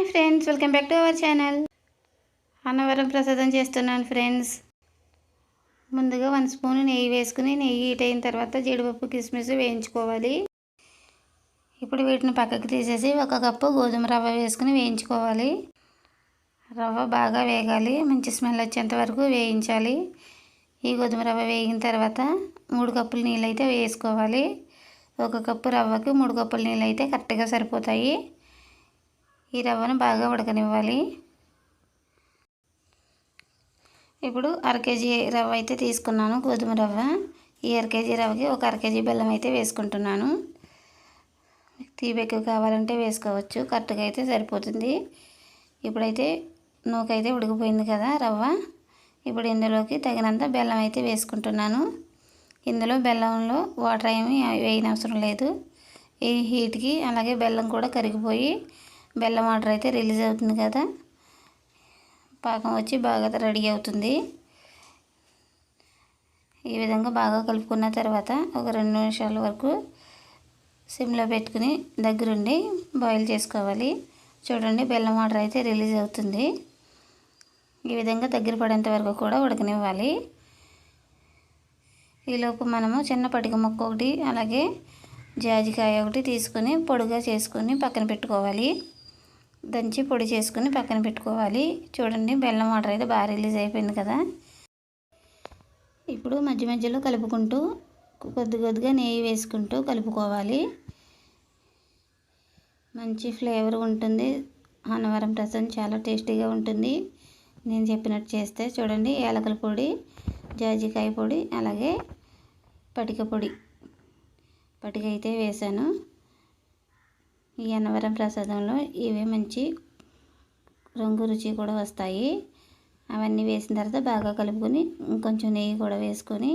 Hi friends welcome back to our channel. Annavaram ప్రసాదం చేస్తున్నాను friends. ముందుగా వన్ స్పూన్ నెయ్యి వేసుకుని నెయ్యి హీట్ అయిన తర్వాత జీడిపప్పు కిస్మిస్ వేయించుకోవాలి. ఇప్పుడు వీటిని పక్కకు తీసేసి ఒక కప్పు గోధుమ రవ్వ వేసుకుని వేయించుకోవాలి. రవ్వ బాగా వేగాలి మంచి స్మెల్ వచ్చేంత వరకు వేయించాలి. ఈ గోధుమ రవ్వ వేగిన తర్వాత మూడు కప్పులు నీళ్ళు అయితే వేసుకోవాలి. ఒక కప్పు రవ్వకి మూడు కప్పుల నీళ్ళు అయితే కరెక్ట్గా సరిపోతాయి. ఈ రవ్వను బాగా ఉడకనివ్వాలి. ఇప్పుడు అరకేజీ రవ్వ అయితే తీసుకున్నాను గోధుమ రవ్వ. ఈ అర కేజీ రవ్వకి ఒక అర కేజీ బెల్లం అయితే వేసుకుంటున్నాను. తీపి ఎక్కువ కావాలంటే వేసుకోవచ్చు కరెక్ట్గా అయితే సరిపోతుంది. ఇప్పుడైతే నూకైతే ఉడికిపోయింది కదా రవ్వ. ఇప్పుడు ఇందులోకి తగినంత బెల్లం అయితే వేసుకుంటున్నాను. ఇందులో బెల్లంలో వాటర్ ఏమి వేయనవసరం లేదు. ఈ హీట్కి అలాగే బెల్లం కూడా కరిగిపోయి బెల్లం వాటర్ అయితే రిలీజ్ అవుతుంది కదా. పాకం వచ్చి బాగా రెడీ అవుతుంది. ఈ విధంగా బాగా కలుపుకున్న తర్వాత ఒక రెండు నిమిషాల వరకు సిమ్లో పెట్టుకుని దగ్గరుండి బాయిల్ చేసుకోవాలి. చూడండి బెల్లం వాటర్ అయితే రిలీజ్ అవుతుంది. ఈ విధంగా దగ్గర పడేంత వరకు కూడా ఉడకనివ్వాలి. ఈలోపు మనము చిన్న పటిక ముక్క ఒకటి అలాగే జాజికాయ ఒకటి తీసుకొని పొడిగా చేసుకొని పక్కన పెట్టుకోవాలి. దంచి పొడి చేసుకుని పక్కన పెట్టుకోవాలి. చూడండి బెల్లం వాటర్ అయితే బాగా రిలీజ్ అయిపోయింది కదా. ఇప్పుడు మధ్య మధ్యలో కలుపుకుంటూ కొద్ది కొద్దిగా నెయ్యి వేసుకుంటూ కలుపుకోవాలి. మంచి ఫ్లేవర్ ఉంటుంది. అన్నవరం రసం చాలా టేస్టీగా ఉంటుంది. నేను చెప్పినట్టు చేస్తే చూడండి ఏలకల పొడి జాజికాయ పొడి అలాగే పటిక పొడి. పటిక అయితే వేసాను ఈ అన్నవరం ప్రసాదంలో ఇవి మంచి రంగు రుచి కూడా వస్తాయి. అవన్నీ వేసిన తర్వాత బాగా కలుపుకొని ఇంకొంచెం నెయ్యి కూడా వేసుకొని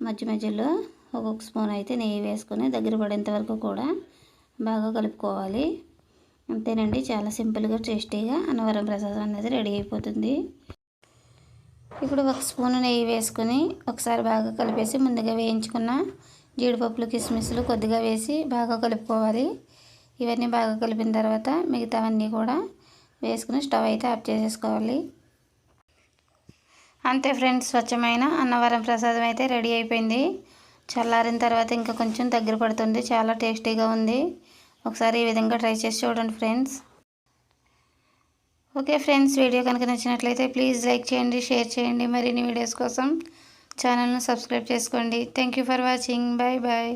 మధ్య మధ్యలో ఒక్కొక్క స్పూన్ అయితే నెయ్యి వేసుకొని దగ్గర పడేంత వరకు కూడా బాగా కలుపుకోవాలి. అంతేనండి చాలా సింపుల్గా టేస్టీగా అన్నవరం ప్రసాదం అనేది రెడీ అయిపోతుంది. ఇప్పుడు ఒక స్పూన్ నెయ్యి వేసుకొని ఒకసారి బాగా కలిపేసి ముందుగా వేయించుకున్న జీడిపప్పులు కిస్మిస్లు కొద్దిగా వేసి బాగా కలుపుకోవాలి. ఇవన్నీ బాగా కలిపిన తర్వాత మిగతావన్నీ కూడా వేసుకుని స్టవ్ అయితే ఆఫ్ చేసేసుకోవాలి. అంతే ఫ్రెండ్స్ స్వచ్ఛమైన అన్నవరం ప్రసాదం అయితే రెడీ అయిపోయింది. చల్లారిన తర్వాత ఇంకా కొంచెం దగ్గర పడుతుంది. చాలా టేస్టీగా ఉంది. ఒకసారి ఈ విధంగా ట్రై చేసి చూడండి ఫ్రెండ్స్. ఓకే ఫ్రెండ్స్ వీడియో కనుక నచ్చినట్లయితే ప్లీజ్ లైక్ చేయండి షేర్ చేయండి. మరిన్ని వీడియోస్ కోసం ఛానల్ను సబ్స్క్రైబ్ చేసుకోండి. Thank for watching. Bye bye.